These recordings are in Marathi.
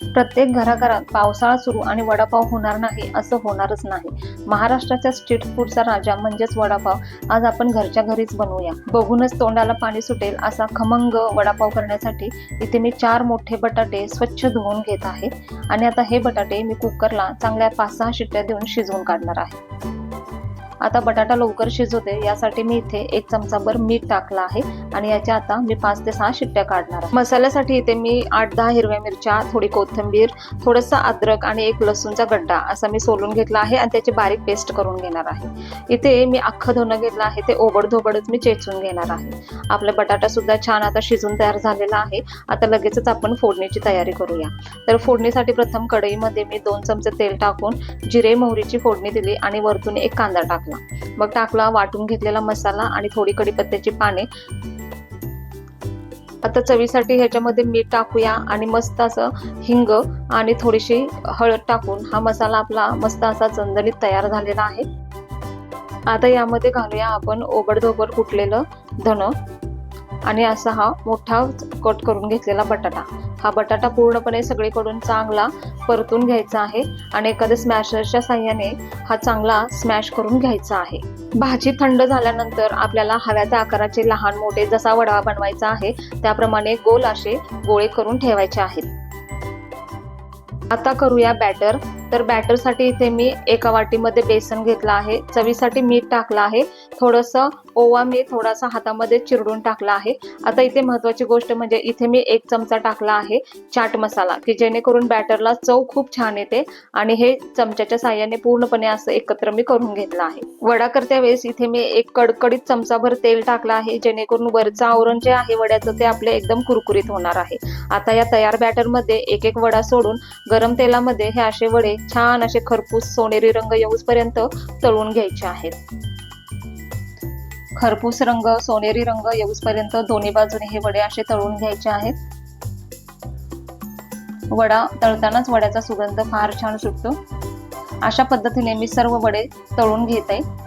प्रत्येक घराघरात पावसाळा सुरू आणि वडापाव होणार नाही असं होणारच नाही. महाराष्ट्राच्या स्ट्रीट फूडचा राजा म्हणजेच वडापाव. आज आपण घरच्या घरीच बनवूया. बघूनच तोंडाला पाणी सुटेल असा खमंग वडापाव करण्यासाठी इथे मी चार मोठे बटाटे स्वच्छ धुवून घेत आहे. आणि आता हे बटाटे मी कुकरला चांगल्या पाच सहा शिट्ट्या देऊन शिजवून काढणार आहे. आता बटाटा लवकर शिजवते यासाठी मी इथे एक चमचाभर मीठ टाकलं आहे आणि याच्या आता मी पाच ते सहा शिट्ट्या काढणार आहे. मसाल्यासाठी इथे मी आठ दहा हिरव्या मिरच्या थोडी कोथिंबीर थोडंसं अद्रक आणि एक लसूणचा गड्डा असा मी सोलून घेतला आहे आणि त्याची बारीक पेस्ट करून घेणार आहे. इथे मी अख्खं धुणं घेतलं आहे. ते ओबडधोबडच मी चेचून घेणार आहे. आपला बटाटा सुद्धा छान आता शिजून तयार झालेला आहे. आता लगेचच आपण फोडणीची तयारी करूया. तर फोडणीसाठी प्रथम कढईमध्ये मी दोन चमचे तेल टाकून जिरे मोहरीची फोडणी दिली आणि वरतून एक कांदा टाकला. मग टाकला वाटून घेतलेला मसाला आणि थोडी कढीपत्त्याची पाने. आता चवीसाठी ह्याच्यामध्ये मीठ टाकूया आणि मस्त असं हिंग आणि थोडीशी हळद टाकून हा मसाला आपला मस्त असा चंदणीत तयार झालेला आहे. आता यामध्ये घालूया आपण ओबडधोबड कुटलेलं धन आणि असा हा मोठा कट करून घेतलेला बटाटा. हा बटाटा पूर्णपणे सगळीकडून चांगला परतून घ्यायचा आहे आणि एखाद्या स्मॅशरच्या साह्याने हा चांगला स्मॅश करून घ्यायचा आहे. भाजी थंड झाल्यानंतर आपल्याला हव्या त्या आकाराचे लहान मोठे जसा वडा बनवायचा आहे त्याप्रमाणे गोल असे गोळे करून ठेवायचे आहेत. आता करूया बॅटर तर बॅटरसाठी इथे मी एका वाटीमध्ये बेसन घेतलं आहे. चवीसाठी मीठ टाकलं आहे. थोडंसं ओवा मी थोडासा हातामध्ये चिरडून टाकला आहे. आता इथे महत्वाची गोष्ट म्हणजे इथे मी एक चमचा टाकला आहे चाट मसाला की जेणेकरून बॅटरला चव खूप छान येते आणि हे चमच्याच्या साह्याने पूर्णपणे असं एकत्र मी करून घेतलं आहे. वडा करत्या वेळेस इथे मी एक कडकडीत चमचाभर तेल टाकलं आहे जेणेकरून वरचं आवरण जे आहे वड्याचं ते आपले एकदम कुरकुरीत होणार आहे. आता या तयार बॅटरमध्ये एक एक वडा सोडून गरम तेलामध्ये हे असे वडे छान असे खरपूस सोनेरी रंग येऊसपर्यंत तळून घ्यायचे आहेत. खरपूस रंग सोनेरी रंग येऊसपर्यंत दोन्ही बाजूने हे वडे असे तळून घ्यायचे आहेत. वडा तळतानाच वड्याचा सुगंध फार छान सुटतो. अशा पद्धतीने मी सर्व वडे तळून घेत. आहे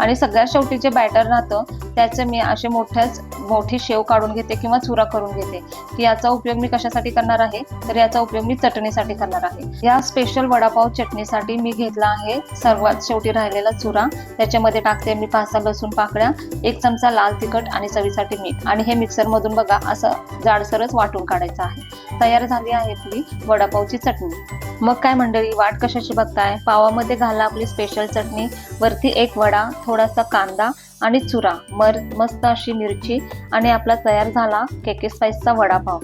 आणि सगळ्यात शेवटी जे बॅटर राहतं त्याचे मी असे मोठ्याच मोठी शेव काढून घेते किंवा चुरा करून घेते. की याचा उपयोग मी कशासाठी करणार आहे? तर याचा उपयोग मी चटणीसाठी करणार आहे. या स्पेशल वडापाव चटणीसाठी मी घेतला आहे सर्वात शेवटी राहिलेला चुरा. त्याच्यामध्ये टाकते मी पाच सहा लसूण पाकळ्या एक चमचा लाल तिखट आणि चवीसाठी मीठ. आणि हे मिक्सर मधून बघा असं जाडसरच वाटून काढायचं आहे. तयार झाली आहे आपली वडापावची चटणी. मग काय मंडळी वाट कशाची बघताय? पावामध्ये घाला आपली स्पेशल चटणी. वरती एक वडा थोडासा कांदा आणि चुरा मर मस्त अशी मिरची आणि आपला तयार झाला केके स्पाईसचा वडापाव.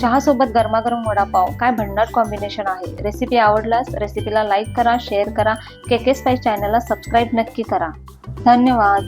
चहासोबत गरमागरम वडापाव काय भन्नाट कॉम्बिनेशन आहे. रेसिपी आवडल्यास रेसिपीला लाईक करा शेअर करा. केके स्पाईस चॅनलला सबस्क्राईब नक्की करा. धन्यवाद.